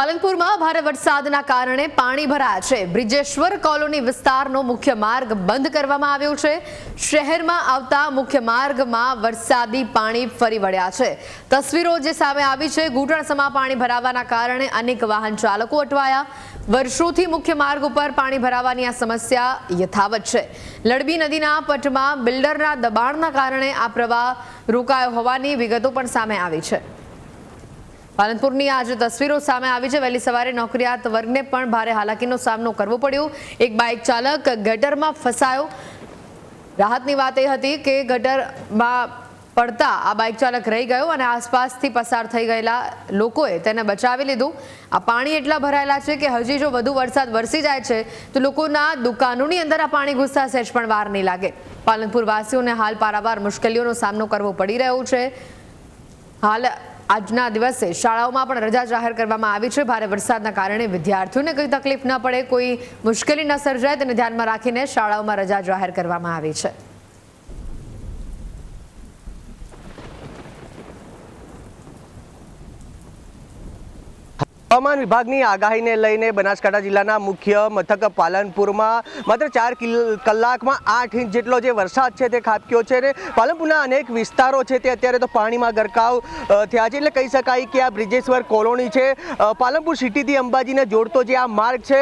પાલનપુરમાં ભારે વરસાદના કારણે પાણી ભરાયા છે. બ્રિજેશ્વર કોલોની વિસ્તારનો મુખ્ય માર્ગ બંધ કરવામાં આવ્યો છે. શહેરમાં આવતા મુખ્ય માર્ગમાં વરસાદી પાણી ફરી વળ્યા છે. તસવીરો જે સામે આવી છે, ઘૂંટણસમાં પાણી ભરાવાના કારણે અનેક વાહન ચાલકો અટવાયા. વર્ષોથી મુખ્ય માર્ગ ઉપર પાણી ભરાવાની આ સમસ્યા યથાવત છે. લડબી નદીના પટમાં બિલ્ડરના દબાણના કારણે આ પ્રવાહ રોકાયો હોવાની વિગતો પણ સામે આવી છે. પાલનપુરની આજે તસવીરો સામે આવી છે. વહેલી સવારે નોકરિયાત વર્ગને પણ ભારે હાલાકીનો સામનો કરવો પડ્યો. એક બાઇક ચાલક ગટરમાં ફસાયો. રાહતની વાત એ હતી કે ગટરમાં પડતા આ બાઇક ચાલક રહી ગયો અને આસપાસથી પસાર થઈ ગયેલા લોકોએ તેને બચાવી લીધું. આ પાણી એટલા ભરાયેલા છે કે હજી જો વધુ વરસાદ વરસી જાય છે, તો લોકોના દુકાનોની અંદર આ પાણી ઘૂસતા સહેજ પણ વાર નહીં લાગે. પાલનપુર વાસીઓને હાલ પારાવાર મુશ્કેલીઓનો સામનો કરવો પડી રહ્યો છે. હાલ આજના દિવસે શાળાઓમાં પણ રજા જાહેર કરવામાં આવી છે. ભારે વરસાદના કારણે વિદ્યાર્થીઓને કોઈ તકલીફ ન પડે, કોઈ મુશ્કેલી ન સર્જાય. તેને ધ્યાનમાં રાખીને શાળાઓમાં રજા જાહેર કરવામાં આવી છે. હવામાન વિભાગની આગાહીને લઈને બનાસકાંઠા જિલ્લાના મુખ્ય મથક પાલનપુરમાં માત્ર ચાર કિલ- કલાકમાં આઠ ઇંચ જેટલો જે વરસાદ છે તે ખાબક્યો છે અને પાલનપુરના અનેક વિસ્તારો છે તે અત્યારે તો પાણીમાં ગરકાવ થયા છે. એટલે કહી શકાય કે આ બ્રિજેશ્વર કોલોની છે પાલનપુર સિટીથી અંબાજીને જોડતો જે આ માર્ગ છે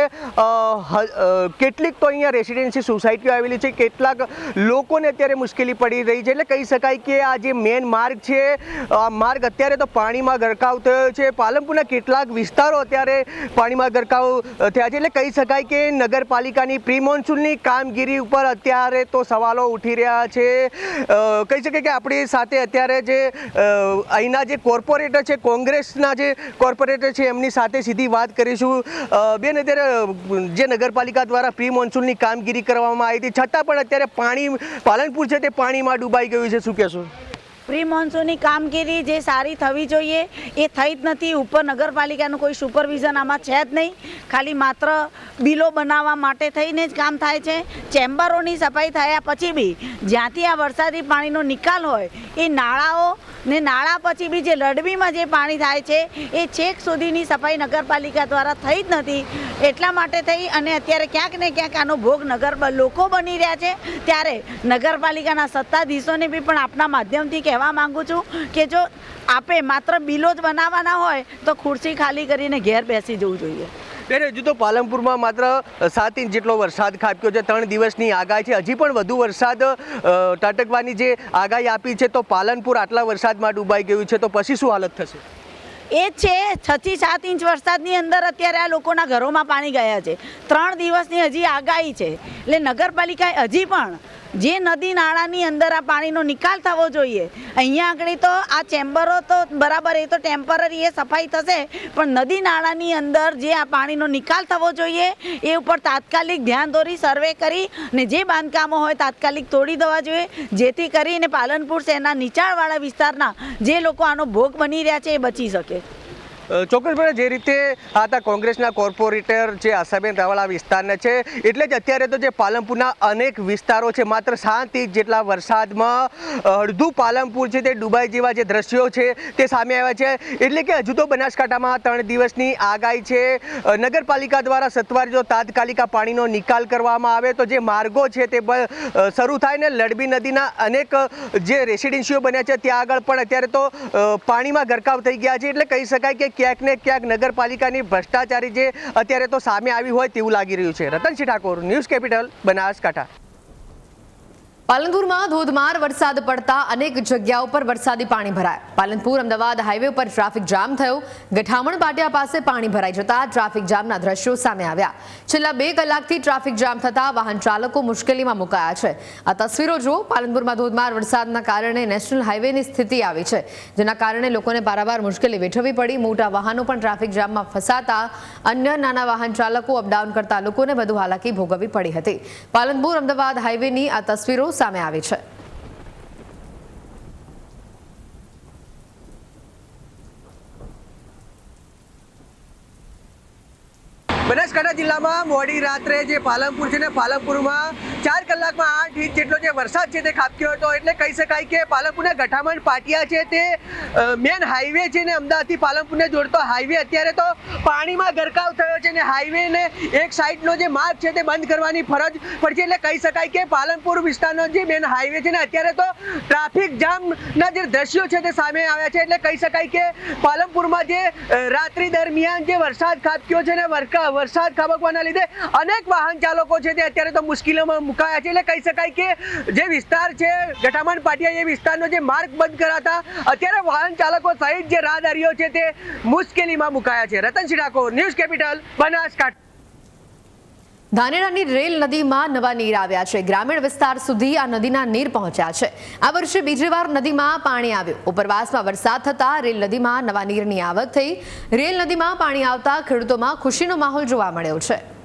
કેટલીક તો અહીંયા રેસિડેન્સી સોસાયટીઓ આવેલી છે. કેટલાક લોકોને અત્યારે મુશ્કેલી પડી રહી છે. એટલે કહી શકાય કે આ જે મેન માર્ગ છે આ માર્ગ અત્યારે તો પાણીમાં ગરકાવ થયો છે. પાલનપુરના કેટલાક વિસ્તારો અત્યારે પાણીમાં ગરકાવ થયા છે. એટલે કહી શકાય કે નગરપાલિકાની પ્રી મોન્સૂનની કામગીરી ઉપર અત્યારે તો સવાલો ઉઠી રહ્યા છે. કહી શકાય કે આપણી સાથે અત્યારે જે અહીંના જે કોર્પોરેટર છે, કોંગ્રેસના જે કોર્પોરેટર છે, એમની સાથે સીધી વાત કરીશું. બેન, અત્યારે જે નગરપાલિકા દ્વારા પ્રી મોન્સૂનની કામગીરી કરવામાં આવી હતી, છતાં પણ અત્યારે પાણી, પાલનપુર છે તે પાણીમાં ડૂબાઈ ગયું છે. શું કહેશો? પ્રી મોન્સૂનની કામગીરી જે સારી થવી જોઈએ, એ થઈ જ નથી. ઉપર નગરપાલિકાનું કોઈ સુપરવિઝન આમાં છે જ નહીં. ખાલી માત્ર બિલો બનાવવા માટે થઈને જ કામ થાય છે. ચેમ્બરોની સફાઈ થયા પછી બી જ્યાંથી આ વરસાદી પાણીનો નિકાલ હોય, એ નાળાઓ ને નાળા પછી બી જે લડબીમાં જે પાણી થાય છે, એ છેક સુધીની સફાઈ નગરપાલિકા દ્વારા થઈ જ નથી. એટલા માટે થઈ અને અત્યારે ક્યાંક ને ક્યાંક આનો ભોગ નગર લોકો બની રહ્યા છે. ત્યારે નગરપાલિકાના સત્તાધીશોને બી પણ આપના માધ્યમથી કહેવા માંગુ છું કે જો આપે માત્ર બિલો જ બનાવવાના હોય, તો ખુરશી ખાલી કરીને ઘેર બેસી જવું જોઈએ. બેન હજુ તો પાલનપુરમાં માત્ર સાત ઇંચ જેટલો વરસાદ ખાબક્યો છે. ત્રણ દિવસની આગાહી છે. હજી પણ વધુ વરસાદ તટકવાની જે આગાહી આપી છે, તો પાલનપુર આટલા વરસાદમાં ડૂબાઈ ગયું છે. તો પછી શું હાલત થશે? એ છે. છથી સાત ઇંચ વરસાદની અંદર અત્યારે આ લોકોના ઘરોમાં પાણી ગયા છે. ત્રણ દિવસની હજી આગાહી છે. એટલે નગરપાલિકાએ હજી પણ જે નદી નાળાની અંદર આ પાણીનો નિકાલ થવો જોઈએ. અહીંયા આગળ તો આ ચેમ્બરો તો બરાબર, એ તો ટેમ્પરરી એ સફાઈ થશે, પણ નદી નાળાની અંદર જે આ પાણીનો નિકાલ થવો જોઈએ, એ ઉપર તાત્કાલિક ધ્યાન દોરી, સર્વે કરી, ને જે બાંધકામો હોય તાત્કાલિક તોડી દેવા જોઈએ, જેથી કરીને પાલનપુર શહેરના નીચાણવાળા વિસ્તારના જે લોકો આનો ભોગ બની રહ્યા છે એ બચી શકે. ચોક્કસપણે જે રીતે હતા કોંગ્રેસના કોર્પોરેટર જે આશાબેન રાવળ આ વિસ્તારના છે, એટલે જ અત્યારે તો જે પાલનપુરના અનેક વિસ્તારો છે, માત્ર સાત ઇંચ જેટલા વરસાદમાં અડધું પાલનપુર છે તે ડુબાઈ જેવા જે દ્રશ્યો છે તે સામે આવ્યા છે. એટલે કે હજુ તો બનાસકાંઠામાં ત્રણ દિવસની આગાહી છે. નગરપાલિકા દ્વારા સત્વરે જો તાત્કાલિક પાણીનો નિકાલ કરવામાં આવે તો જે માર્ગો છે તે શરૂ થાય ને લડબી નદીના અનેક જે રેસિડેન્સીઓ બન્યા છે, ત્યાં આગળ પણ અત્યારે તો પાણીમાં ગરકાવ થઈ ગયા છે. એટલે કહી શકાય કે ક્યાંક ને ક્યાંક નગરપાલિકાની ભ્રષ્ટાચારી જે અત્યારે તો સામે આવી હોય તેવું લાગી રહ્યું છે. Ratansinh Thakor, news capital, Banaskantha. પાલનપુરમાં ધોધમાર વરસાદ પડતા અનેક જગ્યાઓ પર વરસાદી પાણી ભરાયા. પાલનપુર, અમદાવાદ હાઈવે પર ટ્રાફિક જામ થયો. ગઠામણ પાટિયા પાસે પાણી ભરાઈ જતા ટ્રાફિક જામના દ્રશ્યો સામે આવ્યા. છેલ્લા બે કલાકથી ટ્રાફિક જામ થતા વાહન ચાલકો મુશ્કેલીમાં મુકાયા છે. આ તસવીરો જુઓ, પાલનપુરમાં ધોધમાર વરસાદના કારણે નેશનલ હાઈવેની સ્થિતિ આવી છે, જેના કારણે લોકોને પારાવાર મુશ્કેલી વેઠવી પડી. મોટા વાહનો પણ ટ્રાફિક જામમાં ફસાતા અન્ય નાના વાહન ચાલકો અપડાઉન કરતા લોકોને વધુ હાલાકી ભોગવવી પડી હતી. પાલનપુર, અમદાવાદ હાઈવેની આ તસવીરો સામે આવી છે. બનાસકાંઠા જિલ્લામાં મોડી રાત્રે જે પાલનપુર છે ને પાલનપુરમાં ચાર કલાકમાં આઠ ઇંચ જેટલો જે વરસાદ છે તે ખાબક્યો હતો. એટલે કહી શકાય કે પાલનપુરના ગઠામણ પાટિયા છે તે મેન હાઈવે છે ને અમદાવાદથી પાલનપુરને જોડતો હાઈવે અત્યારે તો પાણીમાં ગરકાવ થયો છે ને હાઈવેને એક સાઈડનો જે માર્ગ છે તે બંધ કરવાની ફરજ પડશે. એટલે કહી શકાય કે પાલનપુર વિસ્તારનો જે મેન હાઈવે છે ને અત્યારે તો ટ્રાફિક જામના જે દ્રશ્યો છે તે સામે આવ્યા છે. એટલે કહી શકાય કે પાલનપુરમાં જે રાત્રિ દરમિયાન જે વરસાદ ખાબક્યો છે ને વરકા વરસાદ ખાબકવાના લીધે અનેક વાહન ચાલકો છે તે અત્યારે તો મુશ્કેલીઓમાં મુકાયા છે. એટલે કહી શકાય કે જે વિસ્તાર છે, ગઠામણ પાટિયા એ વિસ્તારનો જે માર્ગ બંધ કરાતા અત્યારે વાહન ચાલકો સહિત જે રાહદારીઓ છે તે મુશ્કેલીમાં મુકાયા છે. Ratan Thakor, news capital, Banaskantha. ધાનેરાની Rel નદીમાં નવા નીર આવ્યા છે. ગ્રામીણ વિસ્તાર સુધી આ નદીના નીર પહોંચ્યા છે. આ વર્ષે બીજી વાર નદીમાં પાણી આવ્યું. ઉપરવાસમાં વરસાદ થતા રેલ નદીમાં નવા નીરની આવક થઈ. રેલ નદીમાં પાણી આવતા ખેડૂતોમાં ખુશીનો માહોલ જોવા મળ્યો છે.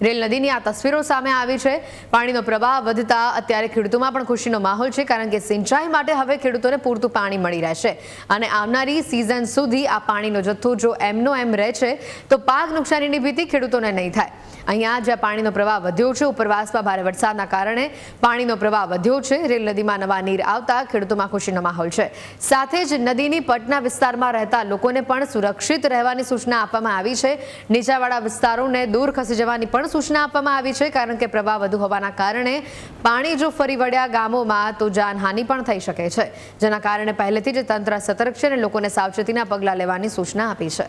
રેલ નદીની આ તસવીરો સામે આવી છે. પાણીનો પ્રવાહ વધતા અત્યારે ખેડૂતોમાં પણ ખુશીનો માહોલ છે, કારણ કે સિંચાઈ માટે હવે ખેડૂતોને પૂરતું પાણી મળી રહેશે. અને આવનારી સિઝન સુધી આ પાણીનો જથ્થો જો એમનો એમ રહે છે, તો પાક નુકસાનીની ભીતિ ખેડૂતોને નહીં થાય. અહીંયા જ્યાં પાણીનો પ્રવાહ વધ્યો છે, ઉપરવાસમાં ભારે વરસાદના કારણે પાણીનો પ્રવાહ વધ્યો છે. રેલ નદીમાં નવા નીર આવતા ખેડૂતોમાં ખુશીનો માહોલ છે. સાથે જ નદીની પટના વિસ્તારમાં રહેતા લોકોને પણ સુરક્ષિત રહેવાની સૂચના આપવામાં આવી છે. નીચાવાળા વિસ્તારોને દૂર ખસી જવાની પણ સૂચના આપવામાં આવી છે, કારણ કે પ્રવાહ વધુ હોવાના કારણે પાણી જો ફરી વળ્યા ગામોમાં તો જાનહાનિ પણ થઈ શકે છે. જેના કારણે પહેલેથી જ તંત્ર સતર્ક છે અને લોકોને સાવચેતીના પગલાં લેવાની સૂચના આપી છે.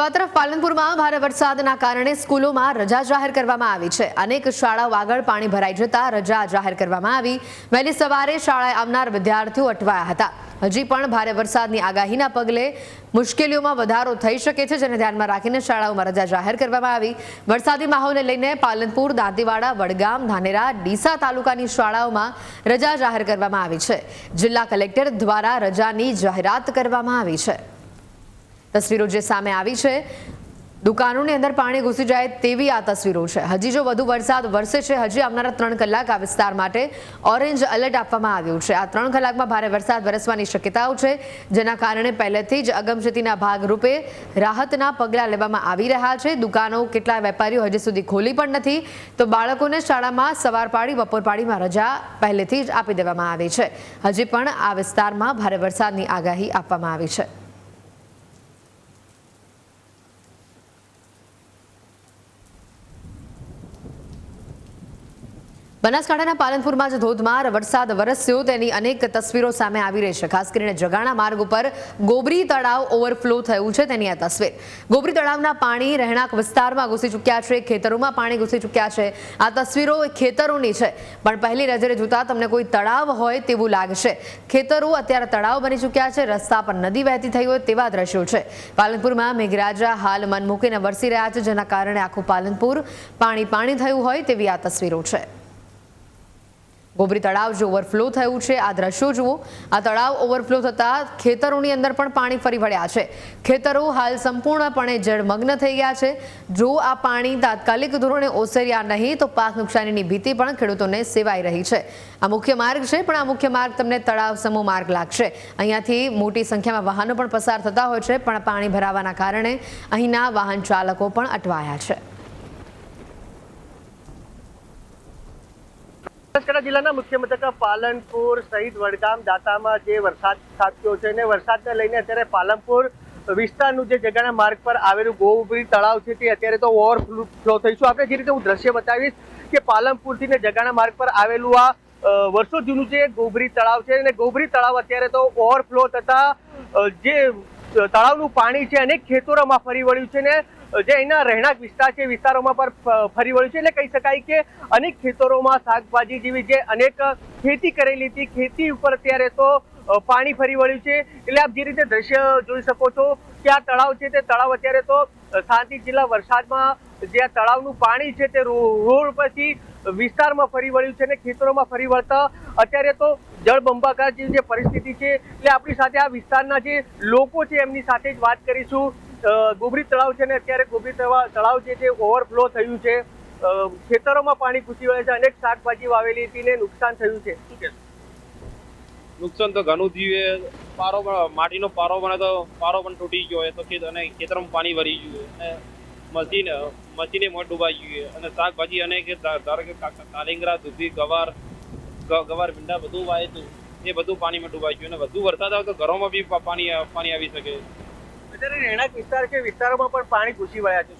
તો આ તરફ પાલનપુરમાં ભારે વરસાદના કારણે સ્કૂલોમાં રજા જાહેર કરવામાં આવી છે. અનેક શાળાઓ આગળ પાણી ભરાઈ જતા રજા જાહેર કરવામાં આવી. વહેલી સવારે શાળાએ આવનાર વિદ્યાર્થીઓ અટવાયા હતા. હજી પણ ભારે વરસાદની આગાહીના પગલે મુશ્કેલીઓમાં વધારો થઈ શકે છે, જેને ધ્યાનમાં રાખીને શાળાઓમાં રજા જાહેર કરવામાં આવી. વરસાદી માહોલને લઈને પાલનપુર, દાંતીવાડા, વડગામ, ધાનેરા, ડીસા તાલુકાની શાળાઓમાં રજા જાહેર કરવામાં આવી છે. જિલ્લા કલેક્ટર દ્વારા રજાની જાહેરાત કરવામાં આવી છે. તસવીરો જે સામે આવી છે, દુકાનોની અંદર પાણી ઘૂસી જાય તેવી આ તસવીરો છે. હજી જો વધુ વરસાદ વરસે છે, હજી આવનારા ત્રણ કલાક આ વિસ્તાર માટે ઓરેન્જ એલર્ટ આપવામાં આવ્યું છે. આ ત્રણ કલાકમાં ભારે વરસાદ વરસવાની શક્યતાઓ છે, જેના કારણે પહેલેથી જ અગમચેતીના ભાગરૂપે રાહતના પગલાં લેવામાં આવી રહ્યા છે. દુકાનો કેટલા વેપારીઓ હજી સુધી ખોલી પણ નથી, તો બાળકોને શાળામાં સવાર પાડી, બપોર પાડીમાં રજા પહેલેથી જ આપી દેવામાં આવી છે. હજી પણ આ વિસ્તારમાં ભારે વરસાદની આગાહી આપવામાં આવી છે. બનાસકાંઠાના પાલનપુરમાં જ ધોધમાર વરસાદ વરસ્યો. તેની અનેક તસવીરો સામે આવી રહી છે. ખાસ કરીને જગાણા માર્ગ ઉપર ગોબરી તળાવ ઓવરફ્લો થયું છે તેની આ તસવીર. ગોબરી તળાવના પાણી રહેણાંક વિસ્તારમાં ઘૂસી ચૂક્યા છે. ખેતરોમાં પાણી ઘૂસી ચૂક્યા છે. આ તસવીરો ખેતરોની છે. પણ પહેલી નજરે જોતા તમને કોઈ તળાવ હોય તેવું લાગશે ખેતરો અત્યારે તળાવ બની ચૂક્યા છે. રસ્તા પર નદી વહેતી થઈ હોય તેવા દ્રશ્યો છે. પાલનપુરમાં મેઘરાજા હાલ મન મૂકીને વરસી રહ્યા છે, જેના કારણે આખું પાલનપુર પાણી પાણી થયું હોય તેવી આ તસવીરો છે. ગોબરી તળાવ જે ઓવરફ્લો થયું છે, આ દ્રશ્યો જુઓ. આ તળાવ ઓવરફ્લો થતા ખેતરોની અંદર પણ પાણી ફરી વળ્યા છે. ખેતરો હાલ સંપૂર્ણપણે જળમગ્ન થઈ ગયા છે. જો આ પાણી તાત્કાલિક ધોરણે ઓસર્યા નહીં, તો પાક નુકસાનીની ભીતિ પણ ખેડૂતોને સેવાઈ રહી છે. આ મુખ્ય માર્ગ છે, પણ આ મુખ્ય માર્ગ તમને તળાવ સમૂહ માર્ગ લાગશે. અહીંયાથી મોટી સંખ્યામાં વાહનો પણ પસાર થતા હોય છે, પણ પાણી ભરાવાના કારણે અહીંના વાહન ચાલકો પણ અટવાયા છે. બનાસકાંઠા જિલ્લાના મુખ્ય મથક પાલનપુર સહિત વડગામ, દાતામાં જે વરસાદ ખાબક્યો છે અને વરસાદને લઈને અત્યારે પાલનપુર વિસ્તારનું જે જગ્યાના માર્ગ પર આવેલું ગોબરી તળાવ છે તે અત્યારે તો ઓવરફ્લો થઈશું આપણે જે રીતે હું દ્રશ્ય બતાવીશ કે પાલનપુરથી ને જગાના માર્ગ પર આવેલું આ વર્ષો જૂનું જે ગોબરી તળાવ છે અને ગોબરી તળાવ અત્યારે તો ઓવરફ્લો થતા જે તળાવનું પાણી છે અનેક ખેતરોમાં ફરી વળ્યું છે ને જે અહીંના રહેણાંક વિસ્તાર છે વિસ્તારોમાં પર ફરી વળ્યું છે. એટલે કહી શકાય કે અનેક ખેતરોમાં શાકભાજી જેવી જે અનેક ખેતી કરેલી હતી, ખેતી ઉપર અત્યારે તો પાણી ફરી વળ્યું છે. એટલે આપ જે રીતે દ્રશ્ય જોઈ શકો છો કે આ તળાવ છે, તે તળાવ અત્યારે તો શાંતિ જિલ્લા વરસાદમાં જે આ તળાવનું પાણી છે, તે રોડ પરથી વિસ્તારમાં ફરી વળ્યું છે અને ખેતરોમાં ફરી વળતા અત્યારે તો જળબંબાકાર જેવી જે પરિસ્થિતિ છે. એટલે આપણી સાથે આ વિસ્તારના જે લોકો છે, એમની સાથે જ વાત કરીશું. ગોબરી તળાવ છે ને અત્યારે ગોબરી તળાવ જે છે ઓવરફ્લો થયું છે. ખેતરોમાં પાણી ઘૂસી વળે છે, અનેક શાકભાજી વાવેલી હતી ને નુકસાન થયું છે. નુકસાન તો ઘણું થયું પારો પણ, માટીનો પારો બને તો પારો પણ તૂટી ગયો હોય તો ખેત, અને ખેતરમાં પાણી ભરી ગયું અને મશીન, મશીને મોટ ડૂબાઈ ગયું અને શાકભાજી અને ધારો કે કાલિંગરા, દૂધી, ગવાર ગવાર, ભીંડા બધું વાય એ બધું પાણીમાં ડૂબાઈ ગયું અને વધુ વરસાદ આવે તો ઘરોમાં બી પાણી પાણી આવી શકે અત્યારે રહેણાંક વિસ્તાર છે વિસ્તારોમાં પણ પાણી ઘૂસી વળ્યા છે.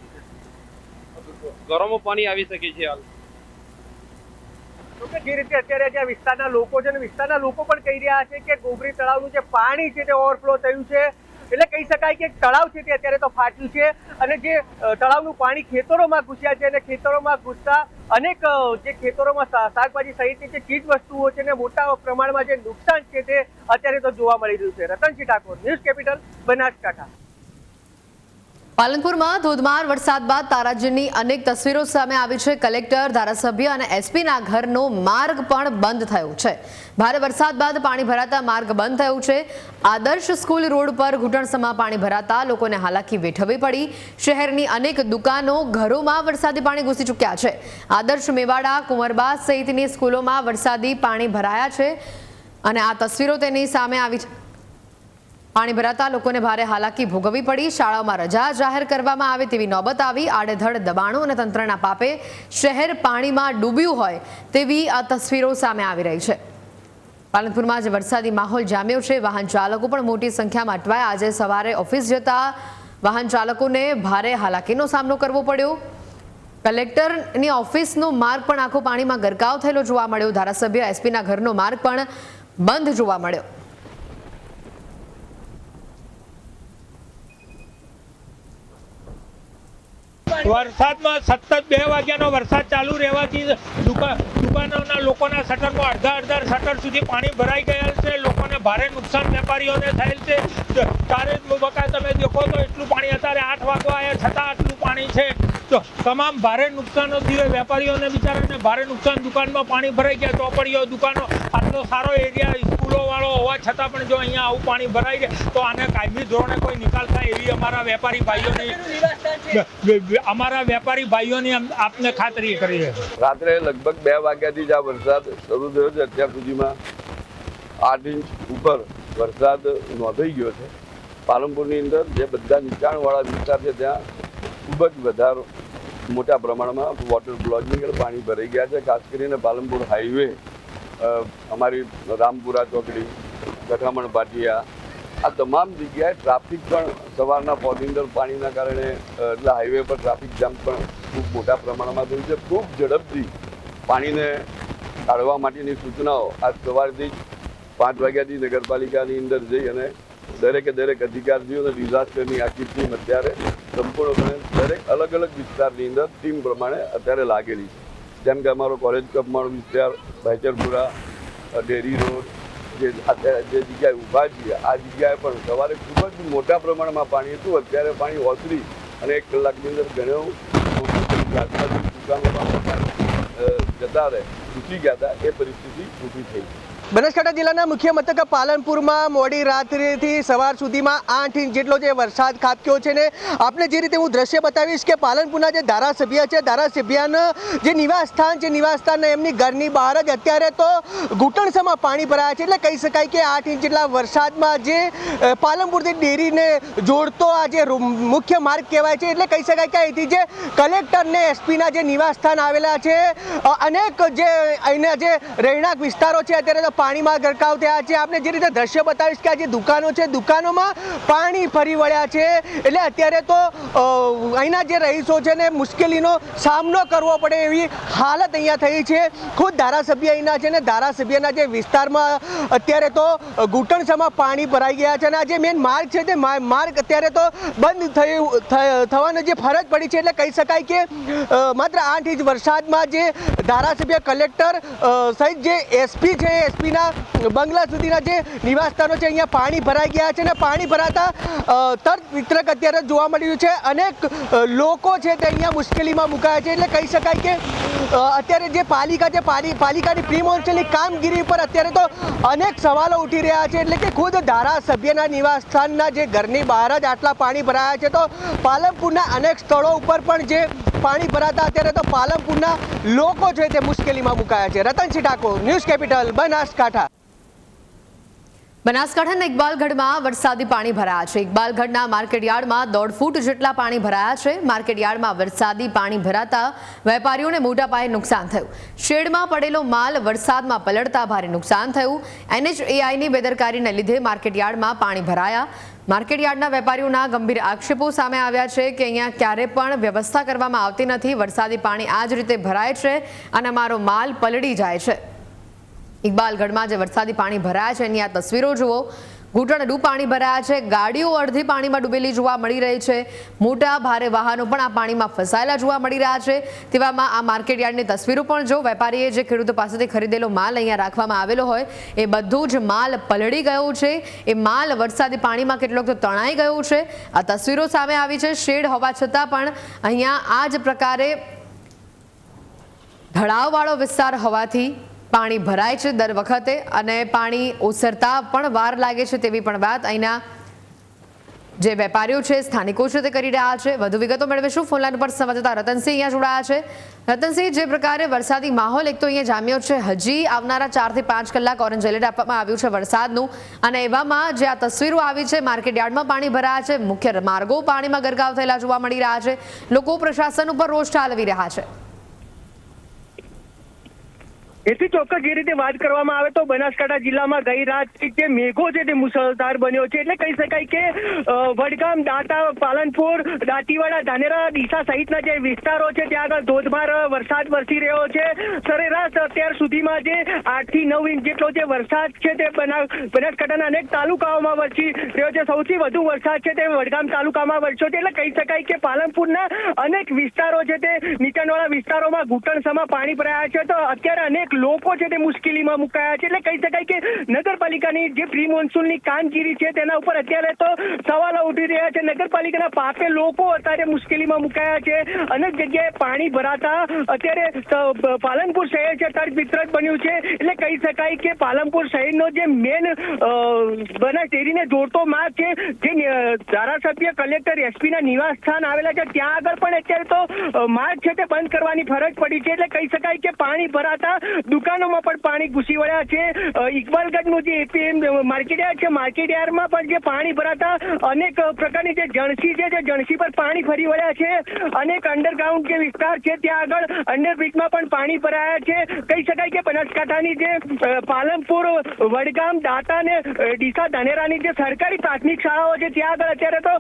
ઘરોમાં પાણી આવી શકે છે હાલ. તો કે જે રીતે અત્યારે જે વિસ્તારના લોકો છે ને વિસ્તારના લોકો પણ કહી રહ્યા છે કે ગોબરી તળાવનું જે પાણી છે તે ઓવરફ્લો થયું છે. એટલે કહી શકાય કે તળાવ છે તે અત્યારે તો ફાટ્યું છે અને જે તળાવનું પાણી ખેતરોમાં ઘૂસ્યા છે અને ખેતરોમાં ઘૂસતા અનેક જે ખેતરોમાં શાકભાજી સહિતની જે ચીજ વસ્તુઓ છે ને મોટા પ્રમાણમાં જે નુકસાન છે તે અત્યારે તો જોવા મળી રહ્યું છે. Ratansinh Thakor news capital Banaskantha. પાલનપુરમાં ધોધમાર વરસાદ બાદ તારાજીની અનેક તસવીરો સામે આવી છે. કલેક્ટર, ધારાસભ્ય અને એસપીના ઘરનો માર્ગ પણ બંધ થયો છે. ભારે વરસાદ બાદ પાણી ભરાતા માર્ગ બંધ થયું છે. આદર્શ સ્કૂલ રોડ પર ઘૂંટણસમાં પાણી ભરાતા લોકોને હાલાકી વેઠવી પડી. શહેરની અનેક દુકાનો ઘરોમાં વરસાદી પાણી ઘૂસી ચૂક્યા છે. આદર્શ મેવાડા કુંવરબા સહિતની સ્કૂલોમાં વરસાદી પાણી ભરાયા છે. અને આ તસવીરો તેની સામે આવી છે. પાણી ભરાતા લોકોને ભારે હાલાકી ભોગવવી પડી. શાળાઓમાં રજા જાહેર કરવામાં આવે તેવી નોબત આવી. આડેધડ દબાણો અને તંત્રના પાપે શહેર પાણીમાં ડૂબ્યું હોય તેવી આ તસવીરો સામે આવી રહી છે. પાલનપુરમાં જે વરસાદી માહોલ જામ્યો છે. વાહન ચાલકો પણ મોટી સંખ્યામાં અટવાયા. આજે સવારે ઓફિસ જતા વાહન ચાલકોને ભારે હાલાકીનો સામનો કરવો પડ્યો. કલેક્ટરની ઓફિસનો માર્ગ પણ આખો પાણીમાં ગરકાવ થયેલો જોવા મળ્યો. ધારાસભ્ય એસપીના ઘરનો માર્ગ પણ બંધ જોવા મળ્યો. વરસાદમાં સતત બે વાગ્યાનો વરસાદ ચાલુ રહેવાથી દુકા- દુકાનોના લોકોના શટરમાં અડધા અડધા શટર સુધી પાણી ભરાઈ ગયેલ છે. લોકોને ભારે નુકસાન વેપારીઓને થયેલ છે. ચારે બકા તમે દેખો તો એટલું પાણી અત્યારે આઠ વાગવા આવ્યા છતાં આટલું પાણી છે. તો તમામ ભારે નુકસાનો થયું. વેપારીઓને બિચારાને ભારે નુકસાન દુકાનમાં પાણી ભરાઈ ગયા. ચોપડીઓ, દુકાનો, આટલો સારો એરિયા વાળો હોવા છતાં પણ જો અહીંયા આવું પાણી ભરાઈ જાય તો આને કાયમી ધોરણે કોઈ નિકાલ થાય એવી અમારા વેપારી ભાઈઓની અમારા વેપારી ભાઈઓની આપને ખાતરી કરી છે. રાત્રે લગભગ બે વાગ્યાથી જ આ વરસાદ શરૂ થયો છે અત્યાર સુધીમાં આઠ ઇંચ ઉપર વરસાદ નોંધાઈ ગયો છે. પાલનપુરની અંદર જે બધા નીચાણવાળા વિસ્તાર છે ત્યાં ખૂબ જ વધારો મોટા પ્રમાણમાં વોટર બ્લોકની પાણી ભરાઈ ગયા છે ખાસ કરીને પાલનપુર હાઈવે અમારી રામપુરા ચોકડી, ગઠામણ પાટિયા આ તમામ જગ્યાએ ટ્રાફિક પણ સવારના પોરની પાણીના કારણે એટલે હાઈવે પર ટ્રાફિક જામ પણ ખૂબ મોટા પ્રમાણમાં થયું છે. ખૂબ ઝડપથી પાણીને કાઢવા માટેની સૂચનાઓ આજ સવારથી જ પાંચ વાગ્યાથી નગરપાલિકાની અંદર જઈ અને દરેકે દરેક અધિકારીઓને ડિઝાસ્ટરની આખી ટીમ અત્યારે સંપૂર્ણપણે દરેક અલગ અલગ વિસ્તારની અંદર ટીમ પ્રમાણે અત્યારે લાગેલી છે. જેમ કે અમારો કોલેજ કપમાળ વિસ્તાર ભાઈચરપુરા ડેરી રોડ, જે અત્યારે જે જગ્યાએ ઊભા છીએ, આ જગ્યાએ પણ સવારે ખૂબ જ મોટા પ્રમાણમાં પાણી હતું. અત્યારે પાણી ઓસરી અને એક કલાકની અંદર ઘણું જતા રહે ઘૂસી ગયા હતા. એ પરિસ્થિતિ ઊભી થઈ. બનાસકાંઠા જિલ્લાના મુખ્ય મથક પાલનપુરમાં મોડી રાત્રિથી સવાર સુધીમાં આઠ ઇંચ જેટલો જે વરસાદ ખાબક્યો છે ને આપને જે રીતે હું દ્રશ્ય બતાવીશ કે પાલનપુરના જે ધારાસભ્ય છે, ધારાસભ્યના જે નિવાસ સ્થાન છે નિવાસ સ્થાન એમની ઘરની બહાર જ અત્યારે તો ઘૂંટણસમાં પાણી ભરાયા છે. એટલે કહી શકાય કે આઠ ઇંચ જેટલા વરસાદમાં જે પાલનપુરથી ડેરીને જોડતો આ જે મુખ્ય માર્ગ કહેવાય છે. એટલે કહી શકાય કે અહીંથી જે કલેક્ટર ને એસપીના જે નિવાસસ્થાન આવેલા છે અનેક જે અહીંના જે રહેણાંક વિસ્તારો છે, અત્યારે પાણીમાં ગરકાવ થયા છે. આપણે જે રીતે દ્રશ્ય બતાવીશ કે આ જે દુકાનો છે, દુકાનોમાં પાણી ફરી વળ્યા છે. એટલે અત્યારે તો અહીંના જે રહીશો છે ને મુશ્કેલીનો સામનો કરવો પડે એવી હાલત અહીંયા થઈ છે. ખુદ ધારાસભ્ય અહીંના છે ને ધારાસભ્યના જે વિસ્તારમાં અત્યારે તો ઘૂંટણસામાં પાણી ભરાઈ ગયા છે. અને આ જે મેન માર્ગ છે તે માર્ગ અત્યારે તો બંધ થયું થવાની જે ફરજ પડી છે એટલે કહી શકાય કે માત્ર આઠ ઇંચ વરસાદમાં જે ધારાસભ્ય કલેક્ટર સહિત જે એસપી છે એસપીના બંગલા સુધીના જે નિવાસસ્થાનો છે, અહીંયા પાણી ભરાઈ ગયા છે અને પાણી ભરાતા તરત તર્ક વિતરક અત્યારે જોવા મળી રહ્યું છે. અનેક લોકો છે તે અહીંયા મુશ્કેલીમાં મુકાયા છે. એટલે કહી શકાય કે અત્યારે જે પાલિકા છે, પાલિ- પાલિકાની પ્રી મોન્સૂનની કામગીરી પર અત્યારે તો અનેક સવાલો ઉઠી રહ્યા છે. એટલે કે ખુદ ધારાસભ્યના નિવાસ સ્થાનના જે ઘરની બહાર જ આટલા પાણી ભરાયા છે, તો પાલનપુરના અનેક સ્થળો ઉપર પણ જે પાણી ભરાતા અત્યારે તો પાલનપુરના લોકો છે તે મુશ્કેલીમાં મુકાયા છે. Ratan Thakor, news capital, Banaskantha. બનાસકાંઠાના ઇકબાલગઢમાં વરસાદી પાણી ભરાયા છે. ઇકબાલગઢના માર્કેટયાર્ડમાં દોઢ ફૂટ જેટલા પાણી ભરાયા છે. માર્કેટયાર્ડમાં વરસાદી પાણી ભરાતા વેપારીઓને મોટા પાયે નુકસાન થયું. શેડમાં પડેલો માલ વરસાદમાં પલળતા ભારે નુકસાન થયું. એનએચએઆઈની બેદરકારીને લીધે માર્કેટયાર્ડમાં પાણી ભરાયા. માર્કેટયાર્ડના વેપારીઓના ગંભીર આક્ષેપો સામે આવ્યા છે કે અહીંયા ક્યારે પણ વ્યવસ્થા કરવામાં આવતી નથી. વરસાદી પાણી આ જ રીતે ભરાય છે અને અમારો માલ પલળી જાય છે. ઇકબાલગઢમાં જે વરસાદી પાણી ભરાયા છે, એની આ તસવીરો જુઓ. ઘૂંટણડું પાણી ભરાયા છે, ગાડીઓ અડધી પાણીમાં ડૂબેલી જોવા મળી રહી છે. મોટા ભારે વાહનો પણ આ પાણીમાં ફસાયેલા જોવા મળી રહ્યા છે. તેવામાં આ માર્કેટ યાર્ડની તસવીરો પણ જો, વેપારીએ જે ખેડૂતો પાસેથી ખરીદેલો માલ અહીંયા રાખવામાં આવેલો હોય, એ બધું જ માલ પલળી ગયો છે. એ માલ વરસાદી પાણીમાં કેટલોક તો તણાઈ ગયો છે. આ તસવીરો સામે આવી છે, શેડ હોવા છતાં પણ અહીંયા આ જ પ્રકારે ઢળાવવાળો વિસ્તાર હોવાથી પાણી ભરાય છે દર વખતે અને પાણી ઓસરતા પણ વાર લાગે છે તેવી પણ વાત અહીંના જે વેપારીઓ છે, સ્થાનિકો છે તે કરી રહ્યા છે. વધુ વિગતો મેળવીશું. ફોનલાઈન પર સંવાદદાતા રતનસિંહ અહીંયા જોડાયા છે. રતનસિંહ, જે પ્રકારે વરસાદી માહોલ, એક તો અહીંયા જામ્યો છે. હજી આવનારા ચારથી પાંચ કલાક ઓરેન્જ એલર્ટ આપવામાં આવ્યું છે વરસાદનું. અને એવામાં જે આ તસવીરો આવી છે, માર્કેટ યાર્ડમાં પાણી ભરાયા છે. મુખ્ય માર્ગો પાણીમાં ગરકાવ થયેલા જોવા મળી રહ્યા છે. લોકો પ્રશાસન ઉપર રોષ ઠાલવી રહ્યા છે. એથી ચોક્કસ જે રીતે વાત કરવામાં આવે તો બનાસકાંઠા જિલ્લામાં ગઈ રાત જે મેઘો છે તે મુસળધાર બન્યો છે. એટલે કહી શકાય કે વડગામ, દાંતા, પાલનપુર, દાંતીવાડા, ધાનેરા, ડીસા સહિતના જે વિસ્તારો છે, ત્યાં આગળ ધોધમાર વરસાદ વરસી રહ્યો છે. સરેરાશ અત્યાર સુધીમાં જે આઠથી નવ ઇંચ જેટલો જે વરસાદ છે તે બના, બનાસકાંઠાના અનેક તાલુકાઓમાં વરસી રહ્યો છે. સૌથી વધુ વરસાદ છે તે વડગામ તાલુકામાં વરસ્યો છે. એટલે કહી શકાય કે પાલનપુરના અનેક વિસ્તારો છે તે નીચાણવાળા વિસ્તારોમાં ઘૂંટણસમાં પાણી ભરાયા છે. તો અત્યારે અનેક લોકો છે તે મુશ્કેલીમાં મુકાયા છે. એટલે કહી શકાય કે નગરપાલિકાની જે પ્રી મોન્સૂનની કામગીરી છે તેના ઉપર અત્યારે તો સવાલો ઉઠી રહ્યા છે. નગરપાલિકાના પાપે લોકો અત્યારે મુશ્કેલીમાં મુકાયા છે. અનેક જગ્યાએ પાણી ભરાતા અત્યારે પાલનપુર શહેર છે. અત્યારે વિતરત બન્યું છે. એટલે કહી શકાય કે પાલનપુર શહેરનો જે મેન બના શેરીને જોડતો માર્ગ છે. જે ધારાસભ્ય, કલેક્ટર, એસપીના નિવાસ સ્થાન આવેલા છે. ત્યાં આગળ પણ અત્યારે તો માર્ગ છે તે બંધ કરવાની ફરજ પડી છે. એટલે કહી શકાય કે પાણી ભરાતા દુકાનોમાં પણ પાણી ઘૂસી વળ્યા છે. ઇકબાલગઢનું જે એપીએમ માર્કેટ યાર્ડ છે, માર્કેટ યાર્ડમાં પણ જે પાણી ભરાતા અનેક પ્રકારની જે જણસી છે, જે જણસી પર પાણી ફરી વળ્યા છે. અનેક અંડરગ્રાઉન્ડ જે વિસ્તાર છે, ત્યાં આગળ અંડરબ્રિજમાં પણ પાણી ભરાયા છે. કહી શકાય કે બનાસકાંઠાની જે પાલનપુર, વડગામ, દાતા ને ડીસા, ધાનેરાની જે સરકારી પ્રાથમિક શાળાઓ છે, ત્યાં આગળ અત્યારે તો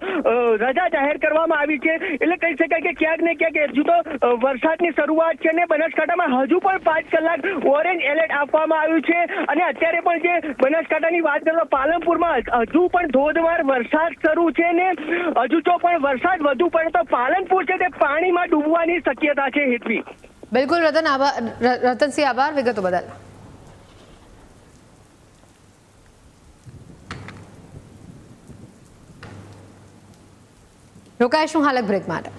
રજા જાહેર કરવામાં આવી છે. એટલે કહી શકાય કે ક્યાંક ને ક્યાંક હજુ તો વરસાદની શરૂઆત છે ને બનાસકાંઠામાં હજુ પણ પાંચ કલાક ઓરેન્જ એલર્ટ આપવામાં આવ્યું છે. અને અત્યારે પણ જે બનાસકાંઠાની વાત કરો પાલનપુરમાં હજુ પણ ધોધમાર વરસાદ શરૂ છે ને. હજુ તો પણ વરસાદ વધુ પડે તો પાલનપુર છે તે પાણીમાં ડૂબવાની શક્યતા છે હેતવી બિલકુલ, રતન આભાર રતનસિંહ આભાર, વિગતો બદલ. રોકાઈશું હાલક બ્રેક માટે.